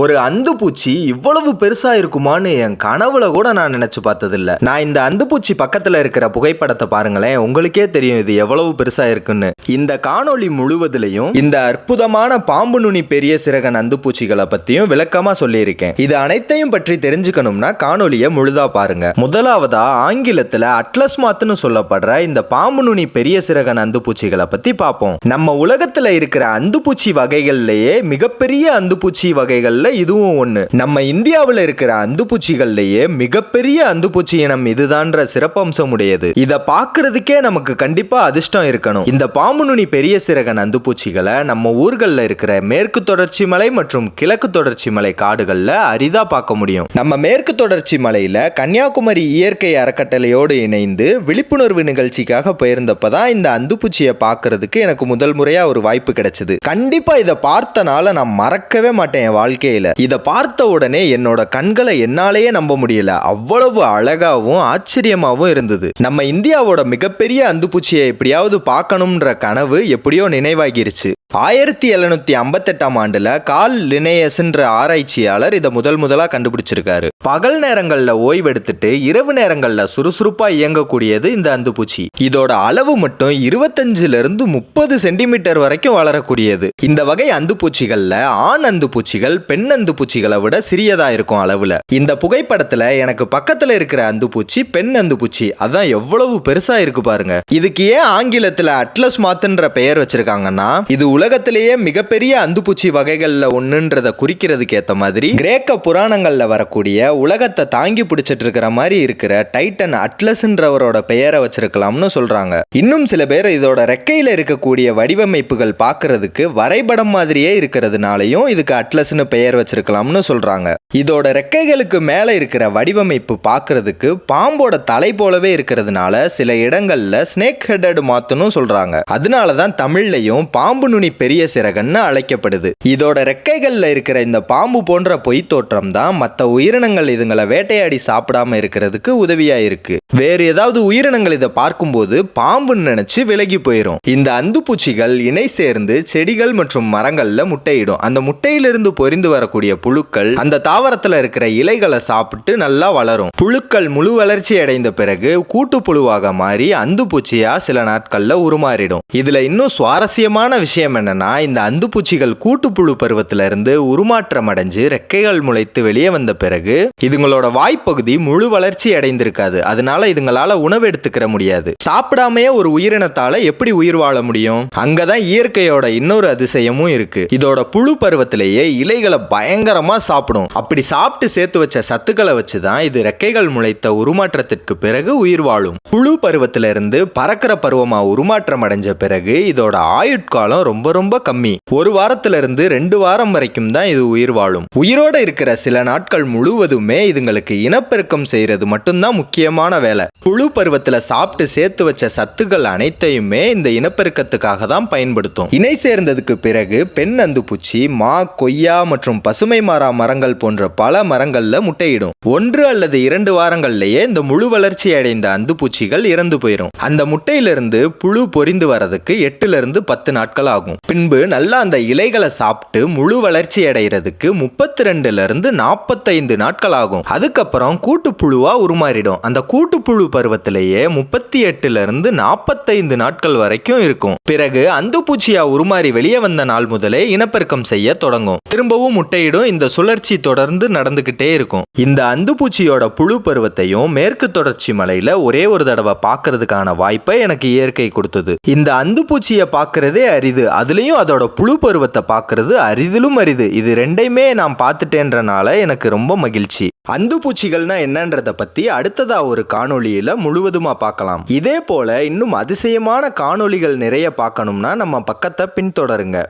ஒரு அந்துப்பூச்சி இவ்வளவு பெருசா இருக்குமான்னு என் கனவுல கூட நான் நினைச்சு பார்த்ததில்ல. நான் இந்த அந்துப்பூச்சி பக்கத்துல இருக்கிற புகைப்படத்தை பாருங்களேன். உங்களுக்கே தெரியும் இது எவ்வளவு பெருசா இருக்குன்னு. இந்த காணொளி முழுவதிலையும் இந்த அற்புதமான பாம்பு நுனி பெரிய சிறகன் அந்துப்பூச்சிகளை பத்தியும் விளக்கமா சொல்லியிருக்கேன். இது அனைத்தையும் பற்றி தெரிஞ்சுக்கணும்னா காணொலியை முழுதா பாருங்க. முதலாவதா ஆங்கிலத்துல அட்லஸ் மாத்துன்னு சொல்லப்படுற இந்த பாம்பு நுனி பெரிய சிறகன் அந்துப்பூச்சிகளை பத்தி பார்ப்போம் நம்ம உலகத்துல இருக்கிற அந்துப்பூச்சி வகைகள்லயே மிகப்பெரிய அந்துப்பூச்சி பூச்சிகளில் இதுவும் ஒன்று நம்ம இந்தியாவில் இருக்கிற அந்துப்பூச்சிகள்லேயே மிகப்பெரிய அந்துப்பூச்சி இனம் இதுதான்ற சிறப்பம்சம் உடையது இதை பார்க்கறதுக்கே நமக்கு கண்டிப்பாக அதிர்ஷ்டம் இருக்கணும். இந்த பாம்பு நுனி பெரிய சிறகன் அந்துப்பூச்சிகளை நம்ம ஊர்களில் இருக்கிற மேற்கு தொடர்ச்சி மலை மற்றும் கிழக்கு தொடர்ச்சி மலை காடுகளில் அரிதா பார்க்க முடியும். நம்ம மேற்கு தொடர்ச்சி மலையில கன்னியாகுமரி இயற்கை அறக்கட்டளையோடு இணைந்து விழிப்புணர்வு நிகழ்ச்சிக்காக போயிருந்தப்பதான் இந்த அந்துப்பூச்சியை பார்க்கறதுக்கு எனக்கு முதல் முறையாக ஒரு வாய்ப்பு கிடைச்சது. கண்டிப்பாக இதை பார்த்தனால நான் மறக்கவே மாட்டேன் என் வாழ்க்கையில இதை பார்த்த உடனே என்னோட கண்களை என்னாலேயே நம்ப முடியல. அவ்வளவு அழகாவும் ஆச்சரியமாவும் இருந்தது. நம்ம இந்தியாவோட மிகப்பெரிய அந்துப்பூச்சியை எப்படியாவது பார்க்கணும்ன்ற கனவு எப்படியோ நினைவாகிருச்சு. ஆயிரத்தி எழுநூத்தி ஐம்பத்தெட்டாம் ஆண்டுல கால் லினேயஸ்ன்ற ஆராய்ச்சியாளர் இதை முதல் முதலா கண்டுபிடிச்சிருக்காரு. பகல் நேரங்கள்ல ஓய்வெடுத்துட்டு இரவு நேரங்கள்ல சுறுசுறுப்பா இயங்கக்கூடியது இந்த அந்துப்பூச்சி. இதோட அளவு மட்டும் இருபத்தஞ்சுல இருந்து முப்பது சென்டிமீட்டர் வரைக்கும் வளரக்கூடியது. இந்த வகை அந்துப்பூச்சிகள்ல ஆண் அந்துப்பூச்சிகள் பெண் அந்துப்பூச்சிகளை விட சிறியதா இருக்கும் அளவுல. இந்த புகைப்படத்துல எனக்கு பக்கத்துல இருக்கிற அந்துப்பூச்சி பெண் அந்துப்பூச்சி. அதான் எவ்வளவு பெருசா இருக்கு பாருங்க. இதுக்கு ஏன் ஆங்கிலத்துல அட்லஸ் மாத்துன்ற பெயர் வச்சிருக்காங்கன்னா இது உலகத்திலேயே மிகப்பெரிய அந்துப்பூச்சி வகைகள்ல ஒண்ணுன்றத குறிக்கிறதுக்கு ஏத்த மாதிரி கிரேக்க புராணங்கள்ல வரக்கூடிய உலகத்தை தாங்கி பிடிச்சிட்டு இருக்கிற மாதிரி இருக்கிற டைட்டன் அட்லஸ்ன்றவரோட பெயரை வச்சிருக்கலாம்னு சொல்றாங்க. இன்னும் சில பேர் இதோட ரெக்கையில இருக்கக்கூடிய வடிவமைப்புகள் பார்க்கறதுக்கு வரைபடம் மாதிரியே இருக்கிறதுனாலையும் இதுக்கு அட்லஸ்னு பெயர் வச்சிருக்கலாம்னு சொல்றாங்க. இதோட ரெக்கைகளுக்கு மேல இருக்கிற வடிவமைப்பு பார்க்கறதுக்கு பாம்போட தலை போலவே இருக்கிறதுனால சில இடங்கள்ல ஸ்னேக் ஹெட்டட் மாத்துன்னு சொல்றாங்க. அதனால தான் தமிழ்லையும் பாம்பு நுனி பெரிய சிறகன்னு அழைக்கப்படுது. இதோட ரெக்கைகள்ல இருக்கிற இந்த பாம்பு போன்ற பொய் தோற்றம் தான் மற்ற உயிரினங்கள் இதுங்களை வேட்டையாடி சாப்பிடாம இருக்கிறதுக்கு உதவியா இருக்கு. வேறு ஏதாவது உயிரினங்கள் இதை பார்க்கும்போது பாம்புன்னு நினைச்சு விலகி போயிடும் இந்த அந்துப்பூச்சிகள் இணை சேர்ந்து செடிகள் மற்றும் மரங்கள்ல முட்டையிடும். அந்த முட்டையிலிருந்து பொரிந்து வரக்கூடிய புழுக்கள் அந்த தாவரத்துல இருக்கிற இலைகளை சாப்பிட்டு நல்லா வளரும். புழுக்கள் முழு வளர்ச்சி அடைந்த பிறகு கூட்டு புழுவாக மாறி அந்துப்பூச்சியா சில நாட்கள்ல உருமாறிடும். இதுல இன்னும் சுவாரஸ்யமான விஷயம் என்னென்னா இந்த அந்துப்பூச்சிகள் கூட்டுப்புழு பருவத்தில இருந்து உருமாற்றம் அடைஞ்சு ரெக்கைகள் முளைத்து வெளியே வந்த பிறகு இதுங்களோட வாய்ப்பகுதி முழு வளர்ச்சி அடைந்திருக்காது. அதனால இதுங்களால உணவு எடுத்துக்கிற முடியாது. சாப்பிடாமையே ஒரு உயிரினத்தால எப்படி உயிர் வாழ முடியும்? அங்கதான் இயற்கையோட இன்னொரு அதிசயமும் இருக்கு. இதோட புழு பருவத்திலேயே இலைகளை பயங்கரமா சாப்பிடும். அப்படி சாப்பிட்டு சேர்த்து வச்ச சத்துக்களை வச்சுதான் இது ரெக்கைகள் முளைத்த உருமாற்றத்திற்கு பிறகு உயிர் வாழும். புழு பருவத்திலிருந்து பறக்கிற பருவமா உருமாற்றம் அடைஞ்ச பிறகு இதோட ஆயுட்காலம் ரொம்ப ரொம்ப கம்மி. ஒரு வாரத்துல இருந்து ரெண்டு வாரம் வரைக்கும் தான் இது உயிர் வாழும். உயிரோட இருக்கிற சில நாட்கள் முழுவதுமே இதுங்களுக்கு இனப்பெருக்கம் செய்யறது மட்டும்தான் முக்கியமான வேலை. புழு பருவத்துல சாப்பிட்டு சேர்த்து வச்ச சத்துக்கள் அனைத்தையுமே இந்த இனப்பெருக்கத்துக்காக தான் பயன்படுத்தும். இணை சேர்ந்ததுக்கு பிறகு பெண் அந்துப்பூச்சி மா கொய்யா மற்றும் பசுமை மாறா மரங்கள் போன்ற பல மரங்கள்ல முட்டையிடும். ஒன்று அல்லது இரண்டு வாரங்கள்லயே இந்த முழு வளர்ச்சி அடைந்த அந்துப்பூச்சிகள் இறந்து போயிடும் அந்த முட்டையிலிருந்து புழு பொரிந்து வரதுக்கு எட்டுல இருந்து பத்து நாட்கள் ஆகும். பின்பு நல்லா அந்த இலைகளை சாப்பிட்டு முழு வளர்ச்சி அடைகிறதுக்கு முப்பத்தி ரெண்டுல இருந்து நாற்பத்தைந்து நாட்கள் ஆகும். அதுக்கப்புறம் கூட்டுப்புழுவா உருமாறிடும். அந்த கூட்டுப்புழு பருவத்திலேயே முப்பத்தி எட்டுல இருந்து நாற்பத்தைந்து நாட்கள் வரைக்கும் இருக்கும். பிறகு அந்துப்பூச்சியா உருமாறி வெளியே வந்த நாள் முதலே இனப்பெருக்கம் செய்ய தொடங்கும். திரும்பவும் முட்டையிடும். இந்த சுழற்சி தொடர்ந்து நடந்துகிட்டே இருக்கும். இந்த அந்துப்பூச்சியோட புழு பருவத்தையும் மேற்கு தொடர்ச்சி மலையில ஒரே ஒரு தடவை பார்க்கறதுக்கான வாய்ப்பை எனக்கு இயற்கை கொடுத்தது. இந்த அந்துப்பூச்சியை பார்க்கறதே அரிது. அதுலேயும் அதோட புழு பருவத்தை பார்க்கறது அரிதிலும் அரிது. இது ரெண்டையுமே நான் பார்த்துட்டேன்றனால எனக்கு ரொம்ப மகிழ்ச்சி. அந்து பூச்சிகள்னா என்னன்றத பத்தி அடுத்ததா ஒரு காணொளியில முழுவதுமா பார்க்கலாம். இதே போல இன்னும் அதிசயமான காணொளிகள் நிறைய பார்க்கணும்னா நம்ம பக்கத்தை பின்தொடருங்க.